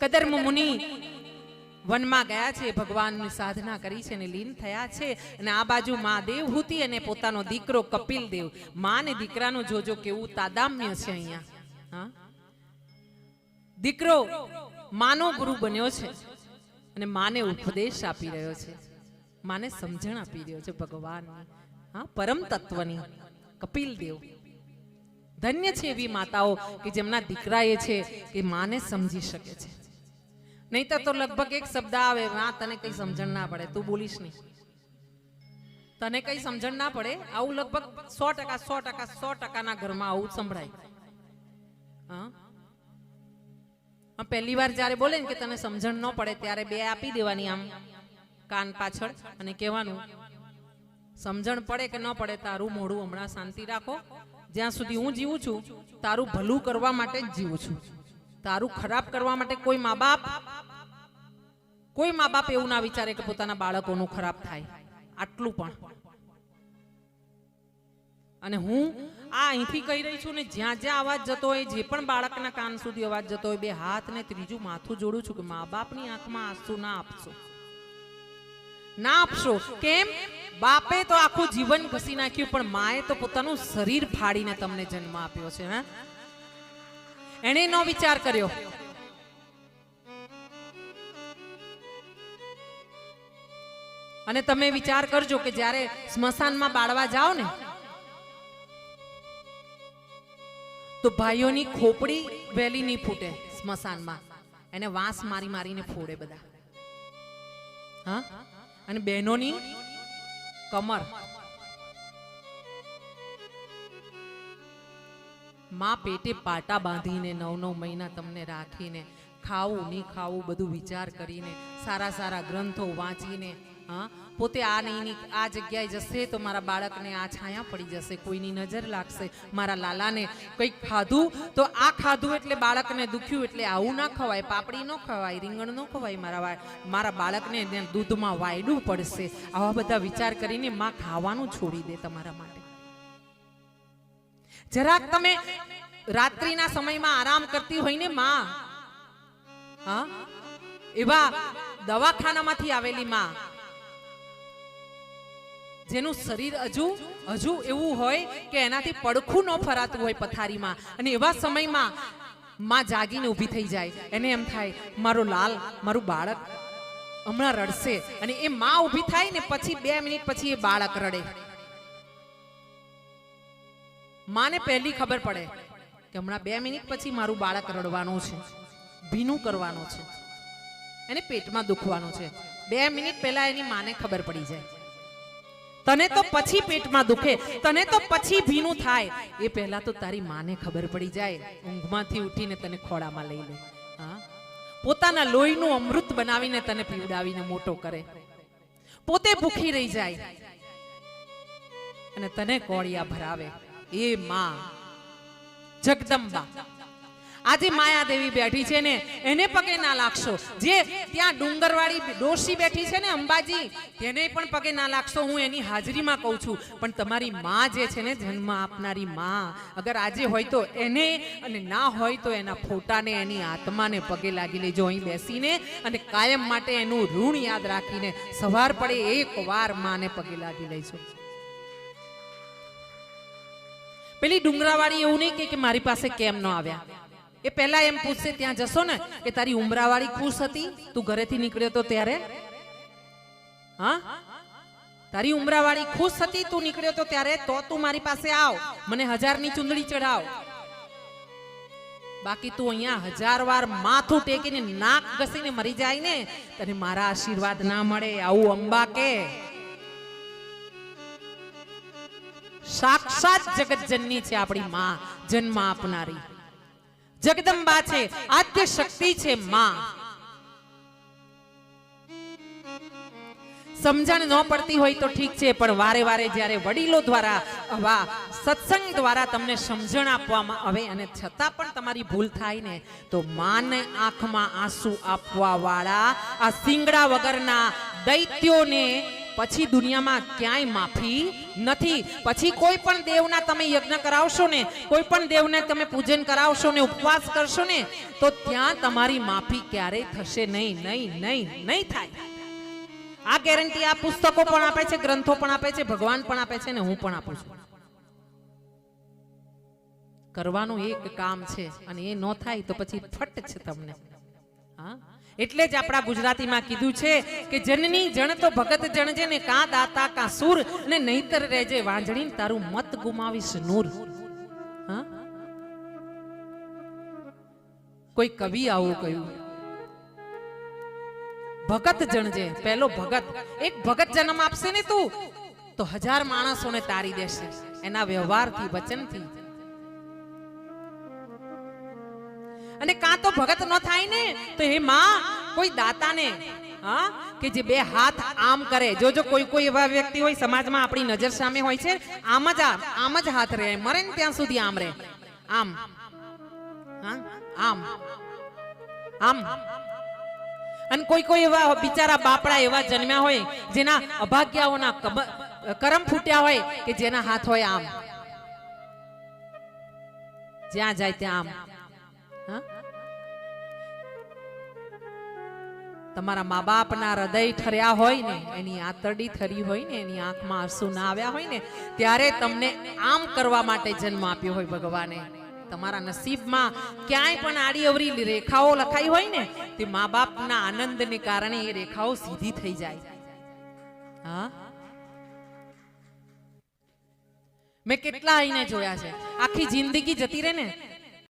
કદર્મ મુનિ વનમાં ગયા છે, ભગવાનની સાધના કરી છે અને લીન થયા છે અને આ બાજુ મા દેવહૂતિ અને પોતાનો દીકરો કપિલ દેવ મા ને દીકરાનું જોજો કેવું તાદામ્ય છે અહીંયા. દીકરો માનો ગુરુ બન્યો છે અને માને ઉપદેશ આપી રહ્યો છે. માને સમજણ આપી રહ્યો છે ભગવાન હા, પરમ તત્વની. કપિલ દેવ ધન્ય છે એવી માતાઓ કે જેમના દીકરા એ છે કે માને સમજી શકે છે. નહીતર તો લગભગ એક શબ્દ આવે હા તને કઈ સમજણ ના પડે, તું બોલીશ નહીં. તને કઈ સમજણ ના પડે, આવું લગભગ સો ટકા સો ટકા, સો ટકાના ઘરમાં આવું સંભળાય. પહેલી વાર જ્યારે બોલે કે તને સમજણ ન પડે, ત્યારે બે આપી દેવાની આમ, કાન પાછળ અને કહેવાનું, સમજણ પડે કે ન પડે, તારું મોઢું હમણાં શાંતિ રાખો. જ્યાં સુધી હું જીવું છું, તારું ભલું કરવા માટે જ જીવું છું. તારું ખરાબ કરવા માટે કોઈ મા બાપ કોઈ મા બાપ એવું ના વિચારે કે પોતાના બાળકોનું ખરાબ થાય. આટલું પણ. અને હું આ અહીંથી કહી રહી છું ને જ્યાં જ્યાં અવાજ જતો હોય, જે પણ બાળકના કાન સુધી અવાજ જતો હોય, બે હાથ ને ત્રીજું માથું જોડું છું કે મા બાપની આંખમાં આંસુ ના આપશો. ના આપશો. કેમ? બાપે તો આખું જીવન ઘસી નાખ્યું, પણ માએ તો પોતાનું શરીર ફાડીને તમને જન્મ આપ્યો છે, હા? એણે નો વિચાર કર્યો. અને તમે વિચાર કરજો કે જ્યારે સ્મશાનમાં બાળવા જાઓ ને, તો ભાઈઓની ખોપડી વહેલી નહીં ફૂટે સ્મશાનમાં. એને વાંસ મારી મારીને ફોડે બધા. હા? અને બહેનોની કમર. માં પેટે પાટા બાંધીને નવ નવ મહિના તમને રાખીને ખાવું, નહીં ખાવું, બધું વિચાર કરીને, સારા સારા ગ્રંથો વાંચીને, હા? પોતે આ નહીં આ જગ્યાએ જશે તો મારા બાળકને આ છાયા પડી જશે, કોઈની નજર લાગશે. મારા લાલાને કંઈક ખાધું તો આ ખાધું એટલે બાળકને દુખ્યું એટલે આવું ના ખવાય, પાપડી ન ખવાય, રીંગણ ન ખવાય મારા મારા બાળકને દૂધમાં વાયડું પડશે. આવા બધા વિચાર કરીને માં ખાવાનું છોડી દે તમારા માટે. જરાક તમે રાત્રિના સમયમાં આરામ કરતી હોય ને માં એવા દવાખાનામાંથી આવેલી માં. જેનું શરીર હજુ હજુ એવું હોય કે એનાથી પડખું ન ફરાતું હોય પથારીમાં. અને એવા સમયમાં માં જાગીને ઊભી થઈ જાય. એને એમ થાય, મારો લાલ, મારું બાળક હમણાં રડશે. અને એ માં ઊભી થાય ને પછી બે મિનિટ પછી એ બાળક રડે. માને પહેલી ખબર પડે કે હમણાં બે મિનિટ પછી મારું બાળક રડવાનું છે. ભીનું કરવાનું છે. એને પેટમાં દુખવાનું છે. બે મિનિટ પહેલા એની માને ખબર પડી જાય. તને તો પછી પેટમાં દુખે, તને તો પછી ભીનું થાય. એ પહેલા તો તારી માને ખબર પડી જાય. ઊંઘમાંથી ઉઠીને તને ખોળામાં લઈ લે. હા? પોતાના લોહીનું અમૃત બનાવીને તને પીવડાવીને મોટો કરે. પોતે ભૂખી રહી જાય. અને તને કોળિયા ભરાવે. એ માં જગદંબા. આજે માયાદેવી બેઠી છે ને, એને પગે ના લાગશો. જે ત્યાં ડુંગરવાળી ડોશી બેઠી છે ને અંબાજી, તેને પણ પગે ના લાગશો, હું એની હાજરીમાં કહું છું. પણ તમારી માં જે છે ને, જન્મ આપનારી માં, અગર આજે હોય તો એને અને ના હોય તો એના ફોટાને, એની આત્માને પગે લાગી લેજો, અહીં બેસીને અને કાયમ માટે એનું ઋણ યાદ રાખીને સવાર પડે એક વાર માને પગે લાગી લેજો. પેલી ડુંગરાવાળી એવું નહીં કે મારી પાસે કેમ ન આવ્યા. એ પહેલા એમ પૂછશે, ત્યાં જશો ને? કે, તારી ઉમરાવાળી ખુશ હતી? તું ઘરેથી નીકળ્યો તો ત્યારે? હા? તારી ઉમરાવાળી ખુશ હતી? તું નીકળ્યો તો ત્યારે? તો તું મારી પાસે આવ. મને હજારની ચુંદડી ચડાવ બાકી તું અહીંયા હજાર વાર માથું ટેકીને નાક ઘસીને મરી જાય ને, તને મારા આશીર્વાદ ના મળે. આવું અંબા કે. સાક્ષાત જગતજનની છે આપણી માં, જન્મ આપનારી. જગદંબા છે, આદ્ય શક્તિ છે માં. સમજણ ન પડતી હોય તો ઠીક છે, પણ વારે વારે જ્યારે વડીલો દ્વારા આવા સત્સંગ દ્વારા તમને સમજણ આપવામાં આવે અને છતાં પણ તમારી ભૂલ થાય ને, તો માને આંખમાં આંસુ આપવા વાળા આ સિંગડા વગરના દૈત્યોને પછી દુનિયામાં ક્યાંય માફી નથી. પછી કોઈ પણ દેવના તમે યજ્ઞ કરાવશો ને, કોઈ પણ દેવને તમે પૂજન કરાવશો ને, ઉપવાસ કરશો ને, તો ત્યાં તમારી માફી ક્યારેય થશે નહીં નહીં નહીં નહીં થાય. આ ગેરંટી આ પુસ્તકો પણ આપે છે, ગ્રંથો પણ આપે છે, ભગવાન પણ આપે છે ને હું પણ આપું છું. કરવાનું એક કામ છે અને એ ન થાય તો પછી ફટ છે તમને. એટલે જ આપણા ગુજરાતીમાં કીધું છે કે જનની જણ તો ભગત જણજે ને કા દાતા, કા સુર ને નહીતર રહેજે વાંજણી તારું મત ગુમાવીશ નૂર. કોઈ કવિ આવું કહ્યું. ભગત જણજે પહેલો ભગત. એક ભગત જન્મ આપશે ને તું? તો હજાર માણસોને તારી દેશે. એના વ્યવહારથી, વચનથી. અને કાં તો ભગત ન થાય ને? તો હે માં, કોઈ દાતાને, હા, કે જે બે હાથ આમ કરે. જો જો કોઈ કોઈ એવા વ્યક્તિ હોય, સમાજમાં આપણી નજર સામે હોય છે, આમ જ આમ જ હાથ રહે. મરે ને ત્યાં સુધી આમ રહે. આમ. હા? આમ. આમ. અને કોઈ કોઈ એવા બિચારા બાપડા એવા જન્મ્યા હોય, જેના અભાગ્યાઓના કરમ ફૂટ્યા હોય, કે જેના હાથ હોય આમ. જ્યાં જાય ત્યાં આમ? તમારા મા બાપના હૃદય ઠર્યા હોય ને, એની આતરડી ઠરી હોય ને, એની આંખમાં આંસુ ના આવ્યા હોય ને, ત્યારે તમને આમ કરવા માટે જન્મ આપ્યો હોય ભગવાને. તમારા નસીબમાં ક્યાંય પણ આડી અવરી રેખાઓ લખાઈ હોય ને, તે મા બાપના આનંદને કારણે એ રેખાઓ સીધી થઈ જાય. હા? મેં કેટલા આઈને જોયા છે. આખી જિંદગી જતી રહે ને